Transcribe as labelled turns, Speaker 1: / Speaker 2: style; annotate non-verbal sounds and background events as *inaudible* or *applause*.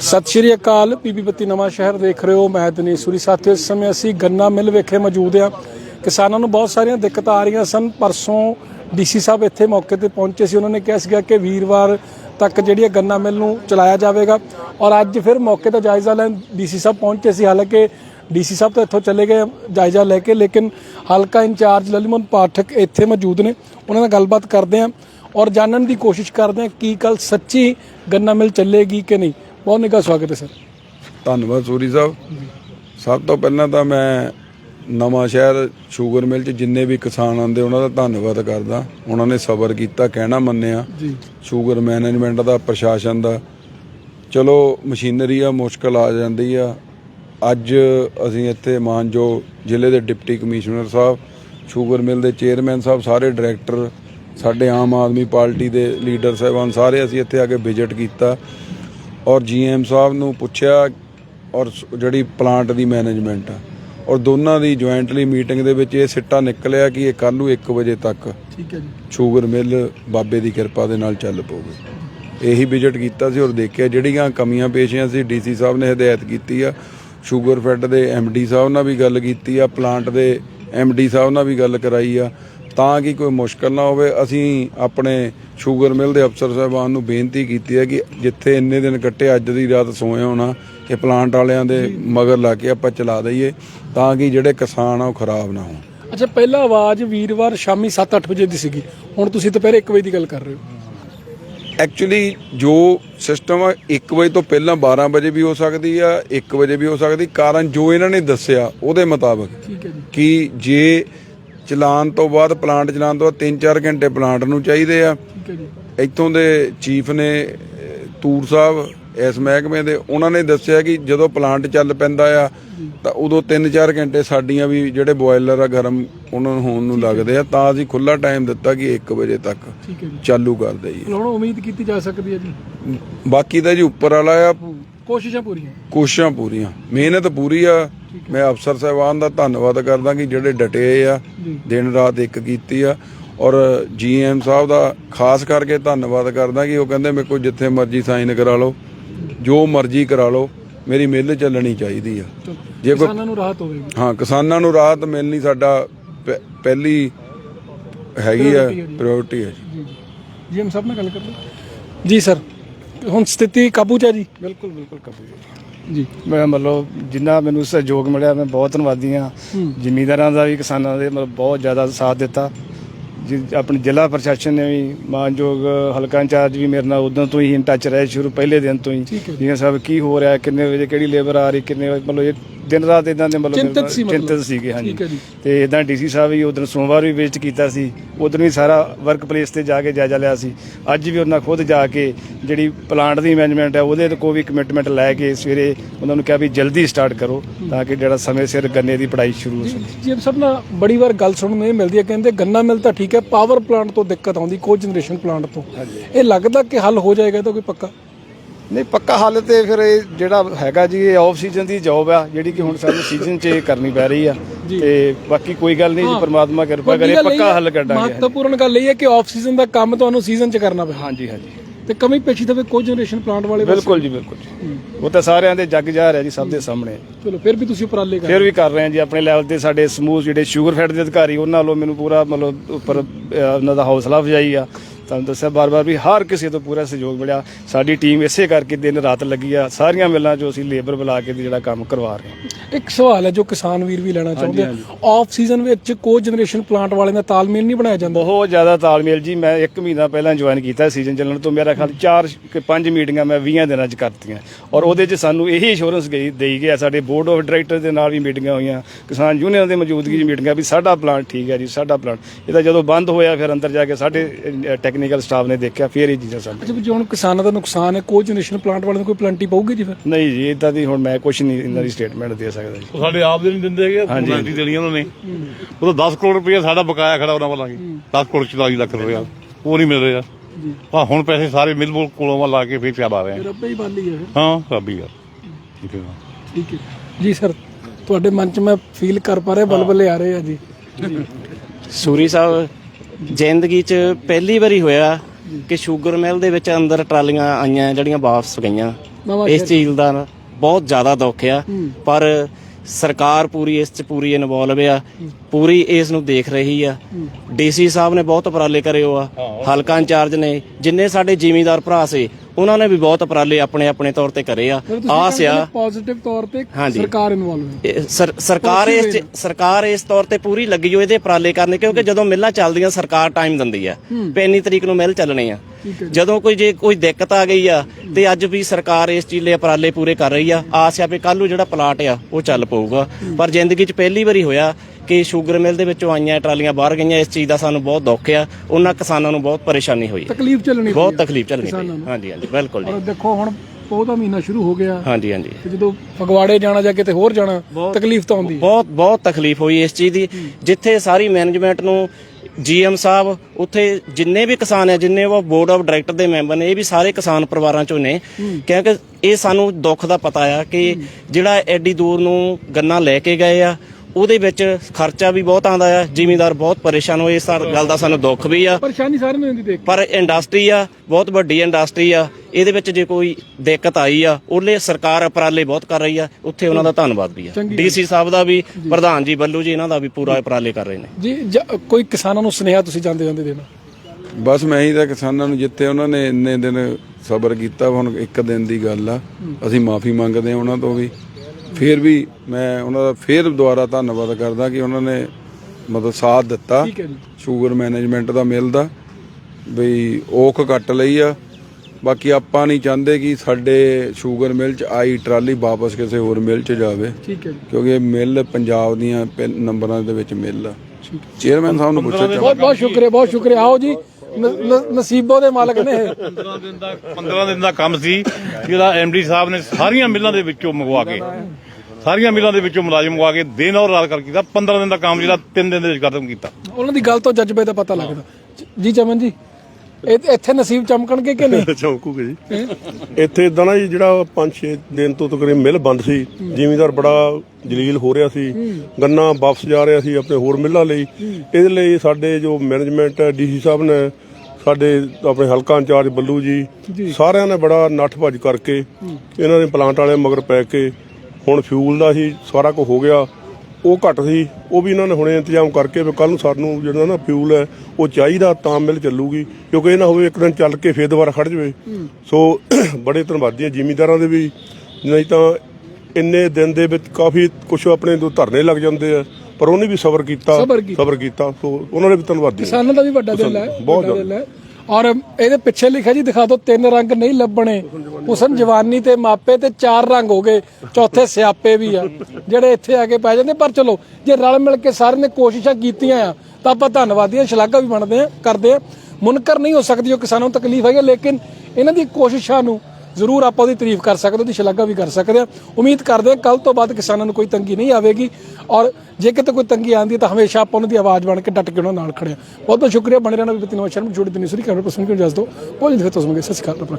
Speaker 1: ਸਤਿ ਸ਼੍ਰੀ ਅਕਾਲ, ਪੀਪੀ ਬੱਤੀ ਨਵਾਂ ਸ਼ਹਿਰ ਦੇਖ ਰਹੇ ਹੋ। ਮੈਂ ਦਿਨੇਸ਼ ਸੂਰੀ। ਸਾਥੀਓ, ਇਸ ਸਮੇਂ ਅਸੀਂ ਗੰਨਾ ਮਿਲ ਵਿਖੇ ਮੌਜੂਦ ਹਾਂ। ਕਿਸਾਨਾਂ ਨੂੰ ਬਹੁਤ ਸਾਰੀਆਂ ਦਿੱਕਤਾਂ ਆ ਰਹੀਆਂ ਸਨ। ਪਰਸੋਂ ਡੀਸੀ ਸਾਹਿਬ ਇੱਥੇ ਮੌਕੇ ਤੇ ਪਹੁੰਚੇ ਸੀ। ਉਹਨਾਂ ਨੇ ਕਿਹਾ ਸੀਗਾ ਕਿ ਵੀਰਵਾਰ ਤੱਕ ਜਿਹੜੀ ਹੈ ਗੰਨਾ ਮਿਲ ਨੂੰ ਚਲਾਇਆ ਜਾਵੇਗਾ। ਔਰ ਅੱਜ ਫਿਰ ਮੌਕੇ ਦਾ ਜਾਇਜ਼ਾ ਲੈਣ ਡੀਸੀ ਸਾਹਿਬ ਪਹੁੰਚੇ ਸੀ। ਹਾਲਾਂਕਿ ਡੀਸੀ ਸਾਹਿਬ ਤਾਂ ਇੱਥੋਂ ਚਲੇ ਗਏ ਜਾਇਜ਼ਾ ਲੈ ਕੇ, ਲੇਕਿਨ ਹਲਕਾ ਇੰਚਾਰਜ ਲਲਿਮਨ ਪਾਠਕ ਇੱਥੇ ਮੌਜੂਦ ਨੇ। ਉਹਨਾਂ ਨਾਲ ਗੱਲਬਾਤ ਕਰਦੇ ਹਾਂ। ਔਰ ਜਾਣਨ ਦੀ ਕੋਸ਼ਿਸ਼ ਕਰਦੇ ਹਾਂ ਕੀ ਕੱਲ ਸੱਚੀ ਗੰਨਾ ਮਿਲ ਚੱਲੇਗੀ ਕਿ ਨਹੀਂ। ਬਹੁਤ ਨਿੱਘਾ ਸਵਾਗਤ ਹੈ ਸਰ।
Speaker 2: ਧੰਨਵਾਦ ਸੂਰੀ ਸਾਹਿਬ। ਸਭ ਤੋਂ ਪਹਿਲਾਂ ਤਾਂ ਮੈਂ ਨਵਾਂ ਸ਼ਹਿਰ ਸ਼ੂਗਰ ਮਿਲ 'ਚ ਜਿੰਨੇ ਵੀ ਕਿਸਾਨ ਆਂਦੇ ਉਹਨਾਂ ਦਾ ਧੰਨਵਾਦ ਕਰਦਾ। ਉਹਨਾਂ ਨੇ ਸਬਰ ਕੀਤਾ ਕਹਿਣਾ ਮੰਨਿਆ।
Speaker 1: ਜੀ।
Speaker 2: ਸ਼ੂਗਰ ਮੈਨੇਜਮੈਂਟ ਦਾ ਪ੍ਰਸ਼ਾਸਨ ਦਾ। ਚਲੋ ਮਸ਼ੀਨਰੀ ਆ ਮੁਸ਼ਕਲ ਆ ਜਾਂਦੀ ਆ। ਅੱਜ ਅਸੀਂ ਇੱਥੇ ਮਾਨਜੋ ਜ਼ਿਲ੍ਹੇ ਦੇ ਡਿਪਟੀ ਕਮਿਸ਼ਨਰ ਸਾਹਿਬ ਸ਼ੂਗਰ ਮਿਲ ਦੇ ਚੇਅਰਮੈਨ ਸਾਹਿਬ ਸਾਰੇ ਡਾਇਰੈਕਟਰ ਸਾਡੇ ਆਮ ਆਦਮੀ ਪਾਰਟੀ ਦੇ ਲੀਡਰ ਸਾਹਿਬਾਨ ਸਾਰੇ ਅਸੀਂ ਇੱਥੇ ਆ ਕੇ ਵਿਜ਼ਿਟ ਕੀਤਾ ਔਰ ਜੀਐਮ ਸਾਹਿਬ ਨੂੰ ਪੁੱਛਿਆ ਔਰ ਜਿਹੜੀ ਪਲਾਂਟ ਦੀ ਮੈਨੇਜਮੈਂਟ ਆ। ਔਰ ਦੋਨਾਂ ਦੀ ਜੁਆਇੰਟਲੀ ਮੀਟਿੰਗ ਦੇ ਵਿੱਚ ਇਹ ਸਿੱਟਾ ਨਿਕਲਿਆ ਕਿ ਇਹ ਕੱਲ੍ਹ ਨੂੰ 1 ਵਜੇ ਤੱਕ
Speaker 1: ਠੀਕ ਹੈ ਜੀ।
Speaker 2: ਸ਼ੂਗਰ ਮਿਲ ਬਾਬੇ ਦੀ ਕਿਰਪਾ ਦੇ ਨਾਲ ਚੱਲ ਪਊਗੀ। ਇਹੀ ਵਿਜ਼ਿਟ ਕੀਤਾ ਸੀ ਔਰ ਦੇਖਿਆ ਜਿਹੜੀਆਂ ਕਮੀਆਂ ਪੇਸ਼ੀਆਂ ਸੀ ਡੀਸੀ ਸਾਹਿਬ ਨੇ ਹਦਾਇਤ ਕੀਤੀ ਆ। ਸ਼ੂਗਰ ਫੈਡ ਦੇ ਡੀ ਸਾਹਿਬ ਨਾਲ ਵੀ ਗੱਲ ਕੀਤੀ ਆ ਪਲਾਂਟ ਦੇ ਡੀ ਸਾਹਿਬ ਨਾਲ ਵੀ ਗੱਲ ਕਰਾਈ ਆ। ਤਾਂ ਕਿ ਕੋਈ ਮੁਸ਼ਕਲ ਨਾ ਹੋਵੇ ਅਸੀਂ ਆਪਣੇ ਸ਼ੂਗਰ ਮਿਲ ਦੇ ਅਫਸਰ ਸਾਹਿਬਾਨ ਨੂੰ ਬੇਨਤੀ ਕੀਤੀ ਹੈ ਕਿ ਜਿੱਥੇ ਇੰਨੇ ਦਿਨ ਕੱਟੇ ਅੱਜ ਦੀ ਰਾਤ ਸੋਏ ਹੋਣਾ ਇਹ ਪਲਾਂਟ ਵਾਲਿਆਂ ਦੇ ਮਗਰ ਲਾ ਕੇ ਆਪਾਂ ਚਲਾ ਦਈਏ ਤਾਂ ਕਿ ਜਿਹੜੇ ਕਿਸਾਨ ਆ ਉਹ ਖਰਾਬ ਨਾ ਹੋਣ।
Speaker 1: ਅੱਛਾ ਪਹਿਲਾ ਆਵਾਜ਼ ਵੀਰਵਾਰ ਸ਼ਾਮੀ 7-8 ਵਜੇ ਦੀ ਸੀਗੀ ਹੁਣ ਤੁਸੀਂ ਦੁਪਹਿਰੇ 1 ਵਜੇ ਦੀ ਗੱਲ ਕਰ ਰਹੇ ਹੋ।
Speaker 2: ਐਕਚੁਅਲੀ ਜੋ ਸਿਸਟਮ ਆ 1 ਵਜੇ ਤੋਂ ਪਹਿਲਾਂ 12 ਵਜੇ ਵੀ ਹੋ ਸਕਦੀ ਆ 1 ਵਜੇ ਵੀ ਹੋ ਸਕਦੀ ਕਾਰਨ ਜੋ ਇਹਨਾਂ ਨੇ ਦੱਸਿਆ ਉਹਦੇ ਮੁਤਾਬਕ
Speaker 1: ਠੀਕ ਹੈ ਜੀ।
Speaker 2: ਕਿ ਜੇ ਚਲਾਨ ਤੋਂ ਬਾਅਦ ਪਲਾਂਟ ਚਲਾਨ ਤੋਂ ਬਾਅਦ 3-4 ਘੰਟੇ ਪਲਾਂਟ ਨੂੰ ਚਾਹੀਦੇ ਆ।
Speaker 1: ਠੀਕ ਹੈ ਜੀ।
Speaker 2: ਇੱਥੋਂ ਦੇ ਚੀਫ ਨੇ ਤੂਰ ਸਾਹਿਬ ਇਸ ਮਹਿਕਮੇ ਦੇ ਉਹਨਾਂ ਨੇ ਦੱਸਿਆ ਕਿ ਜਦੋਂ ਪਲਾਂਟ ਚੱਲ ਪੈਂਦਾ ਆ ਤਾਂ ਉਦੋਂ 3-4 ਘੰਟੇ ਸਾਡੀਆਂ ਵੀ ਜਿਹੜੇ ਬੋਇਲਰ ਆ ਗਰਮ ਉਹਨਾਂ ਨੂੰ ਹੋਣ ਨੂੰ ਲੱਗਦੇ ਆ। ਤਾਂ ਅਸੀਂ ਖੁੱਲਾ ਟਾਈਮ ਦਿੱਤਾ ਕਿ 1 ਵਜੇ ਤੱਕ ਚਾਲੂ ਕਰ ਦਈਏ।
Speaker 1: ਹੁਣ ਉਮੀਦ ਕੀਤੀ ਜਾ ਸਕਦੀ ਹੈ ਜੀ।
Speaker 2: ਬਾਕੀ ਤਾਂ ਜੀ ਉੱਪਰ ਵਾਲਾ ਆ।
Speaker 1: ਕੋਸ਼ਿਸ਼ਾਂ ਪੂਰੀਆਂ।
Speaker 2: ਕੋਸ਼ਿਸ਼ਾਂ ਪੂਰੀਆਂ। ਮਿਹਨਤ ਪੂਰੀ ਆ। ਮੈਂ ਅਫਸਰ ਸਾਹਿਬਾਨ ਦਾ ਧੰਨਵਾਦ ਕਰਦਾ ਕਿ ਜਿਹੜੇ ਡਟੇ ਆ। ਦਿਨ ਰਾਤ ਇੱਕ ਕੀਤੀ ਆ। ਔਰ ਜੀਐਮ ਸਾਹਿਬ ਦਾ ਖਾਸ ਕਰਕੇ ਧੰਨਵਾਦ ਕਰਦਾ ਕਿ ਉਹ ਕਹਿੰਦੇ ਮੇਰੇ ਕੋਲ ਜਿੱਥੇ ਮਰਜ਼ੀ ਸਾਈਨ ਕਰਾ ਲਓ ਜੋ ਮਰਜ਼ੀ ਕਰਾ ਲਓ ਮੇਰੀ ਮਿੱਲ ਚੱਲਣੀ ਚਾਹੀਦੀ ਆ। ਜੇ ਕੋਈ
Speaker 1: ਕਿਸਾਨਾਂ ਨੂੰ ਰਾਹਤ ਹੋਵੇਗੀ।
Speaker 2: ਹਾਂ ਕਿਸਾਨਾਂ ਨੂੰ ਰਾਹਤ ਮਿਲਣੀ ਸਾਡਾ ਪਹਿਲੀ ਹੈਗੀ ਆ
Speaker 1: Priority ਹੈ ਜੀ।
Speaker 2: ਪ੍ਰਾਇੋਰਟੀ ਹੈ ਜੀ।
Speaker 1: ਜੀ ਸਾਹਿਬ ਨਾਲ ਗੱਲ ਕਰ ਲਓ। ਜੀ ਸਰ। ਹੁਣ ਸਥਿਤੀ ਕਾਬੂ 'ਚ ਹੈ ਜੀ।
Speaker 3: ਬਿਲਕੁਲ ਬਿਲਕੁਲ ਕਬੂਲ
Speaker 1: ਜੀ।
Speaker 3: ਮੈਂ ਮਤਲਬ ਜਿੰਨਾ ਮੈਨੂੰ ਸਹਿਯੋਗ ਮਿਲਿਆ ਮੈਂ ਬਹੁਤ ਧੰਨਵਾਦੀ ਹਾਂ। ਜ਼ਿਮੀਂਦਾਰਾਂ ਦਾ ਵੀ ਕਿਸਾਨਾਂ ਦੇ ਮਤਲਬ ਬਹੁਤ ਜ਼ਿਆਦਾ ਸਾਥ ਦਿੱਤਾ। ਜਿ- ਆਪਣੇ ਜ਼ਿਲ੍ਹਾ ਪ੍ਰਸ਼ਾਸਨ ਨੇ ਵੀ ਮਾਨਯੋਗ ਹਲਕਾ ਇੰਚਾਰਜ ਵੀ ਮੇਰੇ ਨਾਲ ਉਦੋਂ ਤੋਂ ਹੀ ਇਨ ਟੱਚ ਰਹੇ ਸ਼ੁਰੂ ਪਹਿਲੇ ਦਿਨ ਤੋਂ ਹੀ। ਜਿਵੇਂ ਸਭ ਕੀ ਹੋ ਰਿਹਾ ਕਿੰਨੇ ਵਜੇ ਕਿਹੜੀ ਲੇਬਰ ਆ ਰਹੀ ਕਿੰਨੇ ਵਜੇ ਮਤਲਬ ਇਹ ਦਿਨ ਰਾਤ ਇਦਾਂ ਦੇ ਮਤਲਬ
Speaker 1: ਚਿੰਤਤ
Speaker 3: ਨਾਲ
Speaker 1: ਸੀ ਮਤਲਬ।
Speaker 3: ਚਿੰਤਤ ਸੀਗੇ ਹਾਂਜੀ।
Speaker 1: ਠੀਕ ਹੈ ਜੀ।
Speaker 3: ਤੇ ਇਦਾਂ ਡੀਸੀ ਸਾਹਿਬ ਵੀ ਉਦੋਂ ਸੋਮਵਾਰ ਵੀ ਵਿਜ਼ਿਟ ਕੀਤਾ ਸੀ ਉਦੋਂ ਵੀ ਸਾਰਾ ਵਰਕ ਪਲੇਸ ਤੇ ਜਾ ਕੇ ਜਾਇਜ਼ਾ ਲਿਆ ਸੀ। ਅੱਜ ਵੀ ਉਹਨਾਂ ਖੁਦ ਜਾ ਕੇ ਜਿਹੜੀ ਪਲਾਂਟ ਦੀ ਮੈਨੇਜਮੈਂਟ ਹੈ ਉਹਦੇ ਤੇ ਕੋਈ ਵੀ ਕਮਿਟਮੈਂਟ ਲੈ ਕੇ ਸਵੇਰੇ ਉਹਨਾਂ ਨੂੰ ਕਿਹਾ ਵੀ ਜਲਦੀ ਸਟਾਰਟ ਕਰੋ ਤਾਂ ਕਿ ਜਿਹੜਾ ਸਮੇਂ ਸਿਰ ਗੰਨੇ ਦੀ ਪੜਾਈ ਸ਼ੁਰੂ ਹੋ ਸਕੇ।
Speaker 1: ਜੀਐਮ ਸਾਹਿਬ ਨਾਲ ਬੜੀ ਵਾਰ ਗੱਲ ਸੁਣਨ ਨੂੰ ਇਹ ਮਿਲਦੀ ਹੈ ਕਹਿੰਦੇ ਗੰਨਾ ਮਿਲ ਤਾਂ ਠੀਕ ਹੈ ਪਾਵਰ ਪਲਾਂਟ ਤੋਂ ਦਿੱਕਤ ਆਉਂਦੀ ਕੋ ਜਨਰੇਸ਼ਨ ਪਲਾਂਟ ਤੋਂ ਇਹ ਲੱਗਦਾ ਕਿ ਹੱਲ ਹੋ ਜਾਏਗਾ ਤਾਂ ਕੋਈ ਪੱਕਾ?
Speaker 3: ਨਹੀਂ ਪੱਕਾ ਹੱਲ ਤੇ ਫਿਰ ਇਹ ਜਿਹੜਾ ਹੈਗਾ ਜੀ ਇਹ ਆਫ ਸੀਜ਼ਨ ਦੀ ਜੌਬ ਆ ਜਿਹੜੀ ਕਿ ਹੁਣ ਸਾਨੂੰ ਸੀਜ਼ਨ 'ਚ ਇਹ ਕਰਨੀ ਪੈ ਰਹੀ ਆ। ਤੇ ਬਾਕੀ ਕੋਈ ਗੱਲ ਨਹੀਂ ਜੀ ਪਰਮਾਤਮਾ ਕਿਰਪਾ ਕਰੇ ਪੱਕਾ ਹੱਲ ਕੱਢਾਂਗੇ।
Speaker 1: ਮਹੱਤਵਪੂਰਨ ਗੱਲ ਇਹ ਹੈ ਕਿ ਆਫ ਸੀਜ਼ਨ ਦਾ ਕੰਮ ਤੁਹਾਨੂੰ ਸੀਜ਼ਨ 'ਚ ਕਰਨਾ ਪੈਣਾ
Speaker 3: ਹਾਂਜੀ ਹਾਂਜੀ।
Speaker 1: ਤੇ ਕਮੀ ਪੇਸ਼ੀ ਤਾਂ ਕੋ ਜਨਰੇਸ਼ਨ ਪਲਾਂਟ ਵਾਲੇ
Speaker 3: ਬਿਲਕੁਲ ਜੀ ਬਿਲਕੁਲ ਜੀ। ਉਹ ਤਾਂ ਸਾਰਿਆਂ ਦੇ ਜੱਗ ਜਾ ਰਿਹਾ ਜੀ ਸਭ ਦੇ ਸਾਹਮਣੇ।
Speaker 1: ਚਲੋ ਫਿਰ ਵੀ ਤੁਸੀਂ ਉਪਰਾਲੇ ਕਰ
Speaker 3: ਫਿਰ ਵੀ ਕਰ ਰਹੇ ਹਾਂ ਜੀ ਆਪਣੇ ਲੈਵਲ ਤੇ ਸਾਡੇ ਸਮੂਹ ਜਿਹੜੇ ਸ਼ੂਗਰ ਫੈਡ ਦੇ ਅਧਿਕਾਰੀ ਉਹਨਾਂ ਵੱਲੋਂ ਮੈਨੂੰ ਪੂਰਾ ਮਤਲਬ ਉੱਪਰ ਉਹਨਾਂ ਦਾ ਹੌਸਲਾ ਅਫਜ਼ਾਈ ਆ। ਤੁਹਾਨੂੰ ਦੱਸਿਆ ਬਾਰ-ਬਾਰ ਵੀ ਹਰ ਕਿਸੇ ਤੋਂ ਪੂਰਾ ਸਹਿਯੋਗ ਮਿਲਿਆ। ਸਾਡੀ ਟੀਮ ਇਸੇ ਕਰਕੇ ਦਿਨ ਰਾਤ ਲੱਗੀ ਆ। ਸਾਰੀਆਂ ਮਿਲਾਂ 'ਚੋਂ ਅਸੀਂ ਲੇਬਰ ਬੁਲਾ ਕੇ ਜਿਹੜਾ ਕੰਮ ਕਰਵਾ ਰਹੇ ਹਾਂ।
Speaker 1: ਇੱਕ ਸਵਾਲ ਹੈ ਜੋ ਕਿਸਾਨ ਵੀਰ ਵੀ ਲੈਣਾ ਚਾਹੁੰਦੇ ਆ। ਆਫ ਸੀਜ਼ਨ ਵਿੱਚ ਕੋ ਜਨਰੇਸ਼ਨ ਪਲਾਂਟ ਵਾਲਿਆਂ ਦਾ ਤਾਲਮੇਲ ਨਹੀਂ ਬਣਾਇਆ ਜਾਂਦਾ?
Speaker 3: ਬਹੁਤ ਜ਼ਿਆਦਾ ਤਾਲਮੇਲ ਜੀ। ਮੈਂ 1 ਮਹੀਨਾ ਪਹਿਲਾਂ ਜੁਆਇਨ ਕੀਤਾ ਸੀਜ਼ਨ ਚੱਲਣ ਤੋਂ। ਮੇਰਾ ਖਿਆਲ 4 ਕਿ 5 ਮੀਟਿੰਗਾਂ ਮੈਂ 20 ਦਿਨਾਂ 'ਚ ਕਰਤੀਆਂ। ਔਰ ਉਹਦੇ 'ਚ ਸਾਨੂੰ ਇਹੀ ਇੰਸ਼ੋਰੈਂਸ ਗਈ ਦੇਈ ਗਿਆ ਸਾਡੇ ਬੋਰਡ ਆਫ ਡਾਇਰੈਕਟਰ ਦੇ ਨਾਲ ਵੀ ਮੀਟਿੰਗਾਂ ਹੋਈਆਂ ਕਿਸਾਨ ਯੂਨੀਅਨ ਦੇ ਮੌਜੂਦਗੀ 'ਚ ਮੀਟਿੰਗਾਂ ਵੀ ਸਾਡਾ ਪਲਾਂਟ ਠੀਕ ਹੈ ਜੀ ਸਾਡਾ ਪਲਾਂਟ ਇਹਦਾ ਜਦੋਂ ਬੰਦ ਹੋਇਆ ਫਿਰ ਅੰਦਰ ਜਾ ਕੇ ਸਾਡੇ ਟੈਕਨੀਕਲ ਸਟਾਫ ਨੇ ਦੇਖਿਆ ਫਿਰ ਇਹ ਚੀਜ਼ਾਂ ਸਾਹਮਣੇ
Speaker 1: ਅੱਛਾ ਜੇ ਹੁਣ ਕਿਸਾਨਾਂ ਦਾ ਨੁਕਸਾਨ ਹੈ ਕੋ ਜਨਰੇਸ਼ਨ ਪਲਾਂਟ ਵਾਲਿਆਂ ਨੂੰ ਕੋਈ ਪਲੰਟੀ ਪਊਗੀ ਜੀ ਫਿਰ?
Speaker 3: ਨਹੀਂ ਜੀ ਇਦਾਂ ਦੀ ਹੁਣ ਮੈਂ ਕੁਝ ਨਹੀਂ ਇਹਨਾਂ ਦੀ ਸਟੇਟਮੈਂਟ ਦੇ ਸਕਦਾ ਜੀ।
Speaker 4: ਉਹ ਸਾਡੇ ਆਪ ਦੇ ਨਹੀਂ ਦਿੰਦੇ ਹੈਗੇ ਗਾਰੰਟੀ ਦੇਣੀ ਉਹਨਾਂ ਨੇ। ਉਹ ਤਾਂ 10 ਕਰੋੜ ਰੁਪਏ ਸਾਡਾ ਬਕਾਇਆ ਖੜਾ ਉਹਨਾਂ ਵੱਲਾਂ 10 ਕਰੋੜ 44 ਲੱਖ ਰੁਪਏ ਉਹ ਨਹੀਂ ਮਿਲ ਰਿਹਾ। ਆ ਹੁਣ ਪੈਸੇ ਸਾਰੇ ਮਿਲ ਮੁਲ ਕੋਲੋਂ ਲਾ ਕੇ ਫੇਰ ਪਿਆ ਰਹੇ ਆ
Speaker 1: ਰੱਬੇ ਹੀ ਬਾਲੀ ਹੈ।
Speaker 4: ਹਾਂ ਰੱਬੀ ਯਾਰ ਠੀਕ ਹੈ।
Speaker 1: ਠੀਕ ਹੈ। ਜੀ ਸਰ ਤੁਹਾਡੇ ਮਨ 'ਚ ਮੈਂ ਫੀਲ ਕਰ ਪਾ ਰਿਹਾ ਬਲਬਲੇ ਆ ਰਹੇ ਆ ਜੀ।
Speaker 5: ਸੂਰੀ ਸਾਹਿਬ ਜ਼ਿੰਦਗੀ 'ਚ ਪਹਿਲੀ ਵਾਰੀ ਹੋਇਆ ਕਿ ਸ਼ੂਗਰ ਮਿਲ ਦੇ ਵਿੱਚ ਅੰਦਰ ਟਰਾਲੀਆਂ ਆਈਆਂ ਜਿਹੜੀਆਂ ਵਾਪਸ ਗਈਆਂ।
Speaker 1: ਨਵਾਂ
Speaker 5: ਇਸ ਚੀਜ਼ ਦਾ ਬਹੁਤ ਜ਼ਿਆਦਾ ਦੁੱਖ ਆ। ਪਰ ਸਰਕਾਰ ਪੂਰੀ ਇਸ 'ਚ ਪੂਰੀ ਇਨਵੋਲਵ ਆ ਪੂਰੀ ਇਸ ਨੂੰ ਦੇਖ ਰਹੀ ਆ। ਡੀਸੀ ਸਾਹਿਬ ਨੇ ਬਹੁਤ ਉਪਰਾਲੇ ਕਰੇ ਹੋ। ਆ ਹਲਕਾ ਇੰਚਾਰਜ ਨੇ ਜਿੰਨੇ ਸਾਡੇ ਜ਼ਿਮੀਂਦਾਰ ਭਰਾ ਸੀ ਉਹਨਾਂ ਨੇ ਵੀ ਬਹੁਤ ਉਪਰਾਲੇ ਆਪਣੇ ਆਪਣੇ ਤੌਰ ਤੇ ਕਰੇ ਆ। ਆਸ ਆ
Speaker 1: ਪੋਜ਼ਿਟਿਵ ਤੌਰ ਤੇ। ਸਰਕਾਰ ਇਨਵੋਲਵ ਹੈ।
Speaker 5: ਸਰਕਾਰ ਇਸ ਸਰਕਾਰ ਇਸ ਤੌਰ ਤੇ ਪੂਰੀ ਲੱਗੀ ਹੋਈ ਇਹਦੇ ਉਪਰਾਲੇ ਕਰਨ ਕਿਉਂਕਿ ਜਦੋਂ ਮਿੱਲਾਂ ਚੱਲਦੀਆਂ ਸਰਕਾਰ ਟਾਈਮ ਦਿੰਦੀ ਆ। ਵੀ ਇੰਨੀ ਤਰੀਕ ਨੂੰ ਮਿਲ ਚੱਲਣੀ ਆ। ਜਦੋਂ ਕੋਈ ਜੇ ਕੋਈ ਦਿੱਕਤ ਆ ਗਈ ਆ ਤੇ ਅੱਜ ਵੀ ਸਰਕਾਰ ਇਸ ਚੀਜ਼ ਲਈ ਉਪਰਾਲੇ ਪੂਰੇ ਕਰ ਰਹੀ ਆ। ਆਸ ਆ ਵੀ ਕੱਲ ਨੂੰ ਜਿਹੜਾ ਪਲਾਟ ਆ ਉਹ ਚੱਲ ਪਊਗਾ। ਪਰ ਜ਼ਿੰਦਗੀ 'ਚ ਪਹਿਲੀ ਵਾਰੀ ਹੋਇਆ ਕਿ ਸ਼ੂਗਰ ਮਿਲ ਦੇ ਵਿੱਚੋਂ ਆਈਆਂ ਟਰਾਲੀਆਂ ਬਾਹਰ ਗਈਆਂ ਇਸ ਚੀਜ਼ ਦਾ ਸਾਨੂੰ ਬਹੁਤ ਦੁੱਖ ਆ। ਉਹਨਾਂ ਕਿਸਾਨਾਂ ਨੂੰ ਬਹੁਤ ਪਰੇਸ਼ਾਨੀ ਹੋਈ।
Speaker 1: ਤਕਲੀਫ ਚੱਲਣੀ
Speaker 5: ਬਹੁਤ ਤਕਲੀਫ ਚੱਲਣੀ ਪਈ। ਹਾਂਜੀ ਹਾਂਜੀ ਬਿਲਕੁਲ ਜੀ।
Speaker 1: ਦੇਖੋ ਹੁਣ ਪੋਹ ਮਹੀਨਾ ਸ਼ੁਰੂ ਹੋ ਗਿਆ।
Speaker 5: ਹਾਂਜੀ ਹਾਂਜੀ।
Speaker 1: ਜਦੋਂ ਫਗਵਾੜੇ ਜਾਣਾ ਜਾਂ ਕਿਤੇ ਹੋਰ ਜਾਣਾ ਤਕਲੀਫ ਤਾਂ ਆਉਂਦੀ
Speaker 5: ਬਹੁਤ ਬਹੁਤ ਤਕਲੀਫ ਹੋਈ ਇਸ ਚੀਜ਼ ਦੀ। ਜਿੱਥੇ ਸਾਰੀ ਮੈਨੇਜਮੈਂਟ ਨੂੰ ਜੀਐਮ ਸਾਹਿਬ ਉੱਥੇ ਜਿੰਨੇ ਵੀ ਕਿਸਾਨ ਆ ਜਿੰਨੇ ਉਹ ਬੋਰਡ ਆਫ ਡਾਇਰੈਕਟਰ ਦੇ ਮੈਂਬਰ ਨੇ ਇਹ ਵੀ ਸਾਰੇ ਕਿਸਾਨ ਪਰਿਵਾਰਾਂ ਚੋਂ ਨੇ। ਕਿਉਂਕਿ ਇਹ ਸਾਨੂੰ ਦੁੱਖ ਦਾ ਪਤਾ ਆ ਕਿ ਜਿਹੜਾ ਐਡੀ ਦੂਰ ਨੂੰ ਗੰਨਾ ਲੈ ਕੇ ਗਏ ਆ ਉਹਦੇ ਵਿੱਚ ਖਰਚਾ ਵੀ ਬਹੁਤ ਆਉਂਦਾ ਆ ਜ਼ਿਮੀਂਦਾਰ ਬਹੁਤ ਪਰੇਸ਼ਾਨ ਹੋਏ ਇਸ ਗੱਲ ਦਾ ਸਾਨੂੰ ਦੁੱਖ ਵੀ ਆ।
Speaker 1: ਪਰੇਸ਼ਾਨੀ ਸਾਰਿਆਂ ਨੂੰ ਹੁੰਦੀ ਦੇਖ
Speaker 5: ਪਰ ਇੰਡਸਟਰੀ ਆ ਬਹੁਤ ਵੱਡੀ ਇੰਡਸਟਰੀ ਆ ਇਹਦੇ ਵਿੱਚ ਜੇ ਕੋਈ ਦਿੱਕਤ ਆਈ ਆ ਉਹਲੇ ਸਰਕਾਰ ਉਪਰਾਲੇ ਬਹੁਤ ਕਰ ਰਹੀ ਆ ਉੱਥੇ ਉਹਨਾਂ ਦਾ ਧੰਨਵਾਦ ਵੀ ਆ। ਡੀਸੀ ਸਾਹਿਬ ਦਾ ਵੀ ਪ੍ਰਧਾਨ ਜੀ ਬੱਲੂ ਜੀ ਇਹਨਾਂ ਦਾ ਵੀ ਪੂਰਾ ਉਪਰਾਲੇ ਕਰ ਰਹੇ ਨੇ।
Speaker 1: ਜੀ ਜ- ਕੋਈ ਕਿਸਾਨਾਂ ਨੂੰ ਸੁਨੇਹਾ ਤੁਸੀਂ ਜਾਂਦੇ ਜਾਂਦੇ ਦੇਣਾ?
Speaker 2: ਬਸ ਮੈਂ ਹੀ ਤਾਂ ਕਿਸਾਨਾਂ ਨੂੰ ਜਿੱਥੇ ਉਹਨਾਂ ਨੇ ਇੰਨੇ ਦਿਨ ਸਬਰ ਕੀਤਾ ਹੁਣ ਇੱਕ ਦਿਨ ਦੀ ਗੱਲ ਆ। ਅਸੀਂ ਮਾਫੀ ਮੰਗਦੇ ਹਾਂ ਉਹਨਾਂ ਤੋਂ ਵੀ। ਫਿਰ ਵੀ ਮੈਂ ਉਹਨਾਂ ਦਾ ਫਿਰ ਦੁਬਾਰਾ ਧੰਨਵਾਦ ਕਰਦਾ ਕਿ ਉਹਨਾਂ ਨੇ ਮਤਲਬ ਸਾਥ ਦਿੱਤਾ।
Speaker 1: ਠੀਕ ਹੈ ਜੀ।
Speaker 2: ਸ਼ੂਗਰ ਮੈਨੇਜਮੈਂਟ ਦਾ ਮਿਲ ਦਾ ਬਈ ਔਖ ਕੱਟ ਲਈ ਆ। ਬਾਕੀ ਆਪਾਂ ਨਹੀਂ ਚਾਹੁੰਦੇ ਕਿ ਸਾਡੇ ਸ਼ੂਗਰ ਮਿਲ ਚ ਆਈ ਟਰਾਲੀ ਵਾਪਸ ਕਿਸੇ ਹੋਰ ਮਿਲ ਚ ਜਾਵੇ।
Speaker 1: ਠੀਕ ਹੈ ਜੀ।
Speaker 2: ਕਿਉਂਕਿ ਇਹ ਮਿਲ ਪੰਜਾਬ ਦੀਆਂ ਪਹਿਲ- ਨੰਬਰਾਂ ਦੇ ਵਿੱਚ ਮਿਲ ਆ। ਚੇਅਰਮੈਨ ਸਾਹਿਬ ਨੂੰ ਪੁੱਛੋ
Speaker 1: ਬਹੁਤ ਬਹੁਤ ਸ਼ੁਕਰੀਆ ਬਹੁਤ ਸ਼ੁਕਰੀਆ। ਆਓ ਜੀ ਨਸੀਬੋ ਦੇ ਮਾਲਕ ਨੇ ਇਹ।
Speaker 4: 15 ਦਿਨ ਦਾ 15 ਦਿਨ ਦਾ ਕੰਮ ਸੀ ਜਿਹੜਾ ਐਮਡੀ ਸਾਹਿਬ ਨੇ ਸਾਰੀਆਂ ਮਿੱਲਾਂ ਦੇ ਵਿੱਚੋਂ ਮੰਗਵਾ ਕੇ ਸਾਰੀਆਂ ਮਿੱਲਾਂ ਦੇ ਵਿੱਚੋਂ ਮੁਲਾਜ਼ਮ ਮੰਗਵਾ ਕੇ ਦਿਨ ਔਰ ਰਾਤ ਕਰ ਕੀਤਾ। 15 ਦਿਨ ਦਾ ਕੰਮ ਜਿਹੜਾ 3 ਦਿਨ ਦੇ ਵਿੱਚ ਖਤਮ ਕੀਤਾ।
Speaker 1: ਉਹਨਾਂ ਦੀ ਗੱਲ ਤੋਂ ਜਜ਼ਬੇ ਦਾ ਪਤਾ ਲੱਗਦਾ। ਜੀ ਚਮਨ ਜੀ। ਇਹ ਇੱਥੇ ਨਸੀਬ ਚਮਕਣਗੇ ਕਿ ਨਹੀਂ? *laughs*
Speaker 6: ਚੌਂਕੂਗੇ ਜੀ। ਇੱਥੇ ਇਦਾਂ ਨਾ ਜੀ ਜਿਹੜਾ 5-6 ਦਿਨ ਤੋਂ ਤਕਰੀਬਨ ਮਿਲ ਬੰਦ ਸੀ ਜ਼ਿਮੀਂਦਾਰ ਬੜਾ ਜਲੀਲ ਹੋ ਰਿਹਾ ਸੀ ਗੰਨਾ ਵਾਪਸ ਜਾ ਰਿਹਾ ਸੀ ਆਪਣੇ ਹੋਰ ਮਿੱਲਾਂ ਲਈ। ਇਹਦੇ ਲਈ ਸਾਡੇ ਜੋ ਮੈਨੇਜਮੈਂਟ ਹੈ ਡੀਸੀ ਸਾਹਿਬ ਨੇ ਸਾਡੇ ਆਪਣੇ ਹਲਕਾ ਇੰਚਾਰਜ ਬੱਲੂ ਜੀ ਸਾਰਿਆਂ ਨੇ ਬੜਾ ਨੱਠ ਭੱਜ ਕਰਕੇ ਇਹਨਾਂ ਦੇ ਪਲਾਂਟ ਵਾਲੇ ਮਗਰ ਪੈ ਕੇ ਹੁਣ ਫਿਊਲ ਦਾ ਹੀ ਸਾਰਾ ਕੁਝ ਹੋ ਗਿਆ। ਉਹ ਘੱਟ ਸੀ ਉਹ ਵੀ ਇਹਨਾਂ ਨੇ ਹੁਣੇ ਇੰਤਜ਼ਾਮ ਕਰਕੇ ਵੀ ਕੱਲ ਨੂੰ ਸਾਨੂੰ ਜਿਹੜਾ ਨਾ ਫਿਊਲ ਹੈ ਉਹ ਚਾਹੀਦਾ ਤਾਂ ਮਿਲ ਚੱਲੂਗੀ ਕਿਉਂਕਿ ਇਹ ਨਾ ਹੋਵੇ ਇੱਕ ਦਿਨ ਚੱਲ ਕੇ ਫੇਰ ਦੁਬਾਰਾ ਖੜ ਜਾਵੇ। ਸੋ *coughs* ਬੜੇ ਧੰਨਵਾਦੀ ਹਾਂ ਜ਼ਿਮੀਂਦਾਰਾਂ ਦੇ ਵੀ ਨਹੀਂ ਤਾਂ ਇੰਨੇ ਦਿਨ ਦੇ ਵਿੱਚ ਕਾਫੀ ਕੁਝ ਆਪਣੇ ਤੋਂ ਧਰਨੇ ਲੱਗ ਜਾਂਦੇ ਆ ਪਰ ਉਹਨੇ ਵੀ ਸਬਰ ਕੀਤਾ
Speaker 1: ਸਬਰ ਕੀਤਾ।
Speaker 6: ਸੋ ਉਹਨਾਂ ਦੇ ਵੀ ਧੰਨਵਾਦੀ
Speaker 1: ਕਿਸਾਨਾਂ ਦਾ ਵੀ ਵੱਡਾ ਦਿਲ ਹੈ
Speaker 6: ਬਹੁਤ
Speaker 1: ਹੈ। ਔਰ ਇਹਦੇ ਪਿੱਛੇ ਲਿਖਿਆ ਜੀ, ਦਿਖਾ ਦਿਓ, ਤਿੰਨ ਰੰਗ ਨਹੀਂ ਲੱਭਣੇ। ਹੁਸਨ ਜਵਾਨੀ ਤੇ ਮਾਪੇ ਤੇ ਚਾਰ ਰੰਗ ਹੋ ਗਏ, ਚੌਥੇ ਸਿਆਪੇ ਵੀ ਆ। ਜਿਹੜੇ ਇੱਥੇ ਆ ਕੇ ਪੈ ਜਾਂਦੇ, ਪਰ ਚਲੋ, ਜੇ ਰਲ ਮਿਲ ਕੇ ਸਾਰਿਆਂ ਨੇ ਕੋਸ਼ਿਸ਼ਾਂ ਕੀਤੀਆਂ ਆ, ਤਾਂ ਆਪਾਂ ਧੰਨਵਾਦੀ ਆ ਸ਼ਲਾਘਾ ਵੀ ਬਣਦੇ ਆ ਕਰਦੇ ਆ ਮੁਨਕਰ ਨਹੀਂ ਹੋ ਸਕਦੀ ਉਹ ਕਿਸਾਨਾਂ ਨੂੰ ਤਕਲੀਫ ਹੈਗੀ ਲੇਕਿਨ ਇਹਨਾਂ ਦੀ ਕੋਸ਼ਿਸ਼ਾਂ ਨੂੰ ਜ਼ਰੂਰ ਆਪਾਂ ਉਹਦੀ ਤਾਰੀਫ ਕਰ ਸਕਦੇ ਉਹਦੀ ਸ਼ਲਾਘਾ ਵੀ ਕਰ ਸਕਦੇ ਆ ਉਮੀਦ ਕਰਦੇ ਆ ਕੱਲ ਤੋਂ ਬਾਅਦ ਕਿਸਾਨਾਂ ਨੂੰ ਕੋਈ ਤੰਗੀ ਨਹੀਂ ਆਵੇਗੀ ਔਰ ਜੇ ਕਿਤੇ ਕੋਈ ਤੰਗੀ ਆਉਂਦੀ ਹੈ ਤਾਂ ਹਮੇਸ਼ਾ ਆਪਾਂ ਉਹਨਾਂ ਦੀ ਆਵਾਜ਼ ਬਣ ਕੇ ਡਟ ਕੇ ਉਹਨਾਂ ਨਾਲ ਖੜੇ ਆ ਬਹੁਤ ਬਹੁਤ ਸ਼ੁਕਰੀਆ। ਬਣੇ ਰਹਿਣਾ ਵੀ ਨਵਾਂ ਸ਼ਰਮ ਜੋੜੀ ਦਿਨੀ ਸੁਰੀ ਕੈਮਰਾ ਪਰਸਨ ਕਿਉਂ ਜਸ ਦੋ ਬਹੁਤ ਜਲਦੀ ਫਿਰ ਤੋਂ ਸਤਿ ਸ਼੍ਰੀ ਅਕਾਲ।